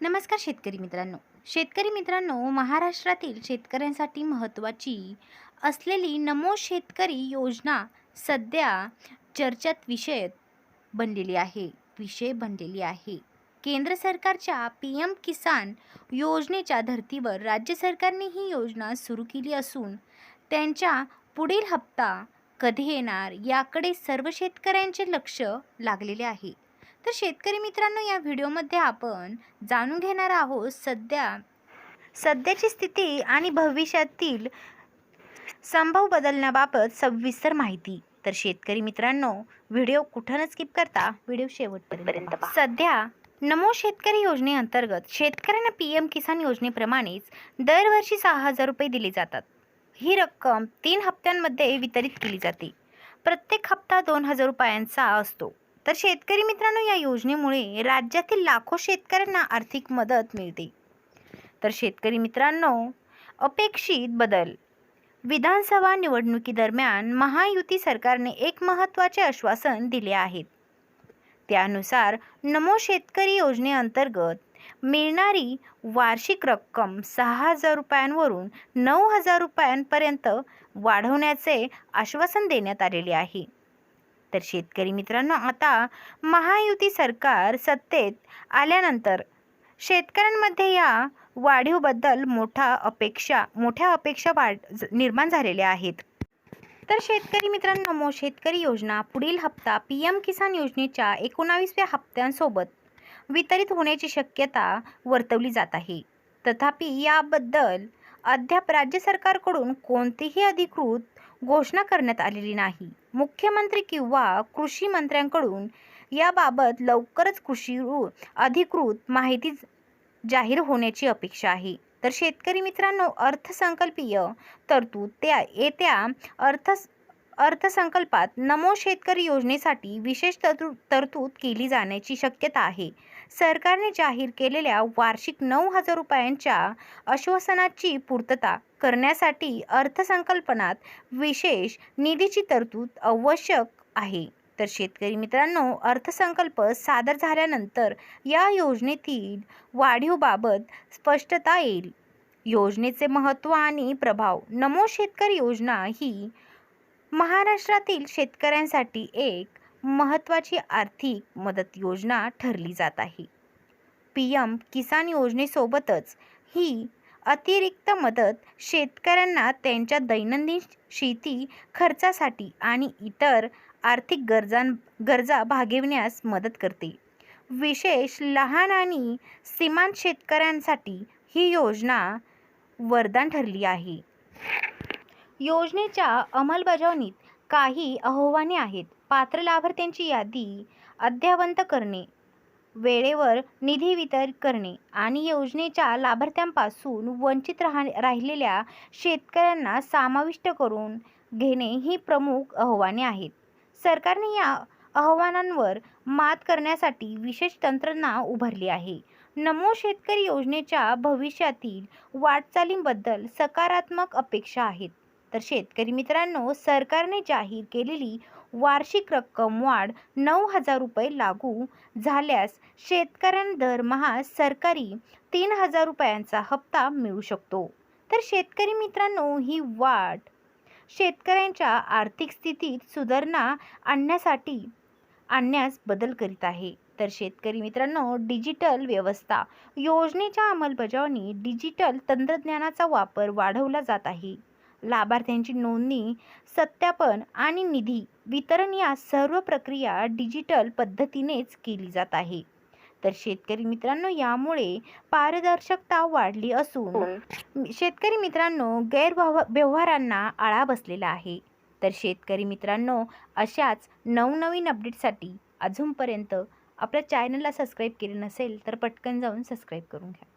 नमस्कार शेतकरी मित्रांनो. शेतकरी मित्रांनो महाराष्ट्रातील शेतकऱ्यांसाठी महत्त्वाची असलेली नमो शेतकरी योजना सध्या चर्चेत विषय बनलेली आहे विषय बनलेली आहे. केंद्र सरकारच्या पी एम किसान योजनेच्या धर्तीवर राज्य सरकारने ही योजना सुरू केली असून त्यांच्या पुढील हप्ता कधी येणार याकडे सर्व शेतकऱ्यांचे लक्ष लागलेले आहे. तर शेतकरी मित्रांनो या व्हिडिओमध्ये आपण जाणून घेणार आहोत सध्या सध्याची स्थिती आणि भविष्यातील संभव बदलण्याबाबत सविस्तर माहिती. तर शेतकरी मित्रांनो व्हिडिओ कुठं स्किप करता व्हिडिओ शेवटपर्यंत सध्या नमो शेतकरी योजनेअंतर्गत शेतकऱ्यांना पी एम किसान योजनेप्रमाणेच दरवर्षी सहा हजार रुपये दिले जातात. ही रक्कम तीन हप्त्यांमध्ये वितरित केली जाते. प्रत्येक हप्ता दोन हजार रुपयांचा असतो. तर शेतकरी मित्रांनो या योजनेमुळे राज्यातील लाखो शेतकऱ्यांना आर्थिक मदत मिळते. तर शेतकरी मित्रांनो अपेक्षित बदल. विधानसभा निवडणुकीदरम्यान महायुती सरकारने एक महत्त्वाचे आश्वासन दिले आहेत त्यानुसार नमो शेतकरी योजनेअंतर्गत मिळणारी वार्षिक रक्कम सहा हजार रुपयांवरून नऊ हजार रुपयांपर्यंत वाढवण्याचे आश्वासन देण्यात आलेले आहे. तर शेतकरी मित्रांनो आता महायुती सरकार सत्तेत आल्यानंतर शेतकऱ्यांमध्ये या वाढीवबद्दल मोठा अपेक्षा मोठ्या अपेक्षा वाढ निर्माण झालेल्या आहेत. तर शेतकरी मित्रांनो मो शेतकरी योजना पुढील हप्ता पी एम किसान योजनेच्या एकोणावीसव्या हप्त्यांसोबत वितरित होण्याची शक्यता वर्तवली जात आहे. तथापि याबद्दल अद्याप राज्य सरकारकडून कोणतीही अधिकृत घोषणा करण्यात आलेली नाही. मुख्यमंत्री किंवा कृषी मंत्र्यांकडून याबाबत लवकरच कृषी अधिकृत माहिती जाहीर होण्याची अपेक्षा आहे. तर शेतकरी मित्रांनो अर्थसंकल्पीय तरतूद त्या येत्या अर्थ अर्थसंकल्पात नमो शेतकरी योजनेसाठी विशेष तरतू तरतूद केली जाण्याची शक्यता आहे. सरकारने जाहीर केलेल्या वार्षिक नऊ हजार रुपयांच्या आश्वासनाची पूर्तता करण्यासाठी अर्थसंकल्पनात विशेष निधीची तरतूद आवश्यक आहे. तर शेतकरी मित्रांनो अर्थसंकल्प सादर झाल्यानंतर या योजनेतील वाढीवबाबत स्पष्टता येईल. योजनेचे महत्त्व आणि प्रभाव नमो शेतकरी योजना ही महाराष्ट्रातील शेतकऱ्यांसाठी एक महत्त्वाची आर्थिक मदत योजना ठरली जात आहे. पी एम किसान योजनेसोबतच ही अतिरिक्त मदत शेतकऱ्यांना त्यांच्या दैनंदिन शेती खर्चासाठी आणि इतर आर्थिक गरजां गरजा भागविण्यास मदत करते. विशेष लहान आणि सीमांत शेतकऱ्यांसाठी ही योजना वरदान ठरली आहे. योजनेच्या अंमलबजावणीत काही आव्हाने आहेत. पात्र लाभार्थ्यांची यादी अद्ययावत करणे वेळेवर निधी वितरित करणे आणि योजनेच्या लाभार्थ्यांपासून वंचित राह राहिलेल्या शेतकऱ्यांना समाविष्ट करून घेणे ही प्रमुख आव्हाने आहेत. सरकारने या आव्हानांवर मात करण्यासाठी विशेष तंत्रणा उभारली आहे. नमो शेतकरी योजनेच्या भविष्यातील वाटचालींबद्दल सकारात्मक अपेक्षा आहेत. तर शेतकरी मित्रांनो सरकारने जाहीर केलेली वार्षिक रक्कम वाढ नऊ हजार रुपये लागू झाल्यास शेतकऱ्यांना दरमहा सरकारी तीन हजार रुपयांचा हप्ता मिळू शकतो. तर शेतकरी मित्रांनो ही वाढ शेतकऱ्यांच्या आर्थिक स्थितीत सुधारणा आणण्यासाठी आणण्यास बदल करीत आहे. तर शेतकरी मित्रांनो डिजिटल व्यवस्था योजनेच्या अंमलबजावणी डिजिटल तंत्रज्ञानाचा वापर वाढवला जात आहे. लाभार्थ्यांची नोंदणी सत्यापन आणि निधी वितरण या सर्व प्रक्रिया डिजिटल पद्धतीनेच केली जात आहे. तर शेतकरी मित्रांनो यामुळे पारदर्शकता वाढली असून शेतकरी मित्रांनो गैरव्यव व्यवहारांना आळा बसलेला आहे. तर शेतकरी मित्रांनो अशाच नवनवीन अपडेटसाठी अजूनपर्यंत आपल्या चॅनलला सबस्क्राईब केले नसेल तर पटकन जाऊन सबस्क्राईब करून घ्या.